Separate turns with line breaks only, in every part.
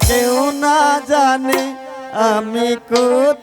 কেউ না জানে আমি কোথায়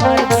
Bye.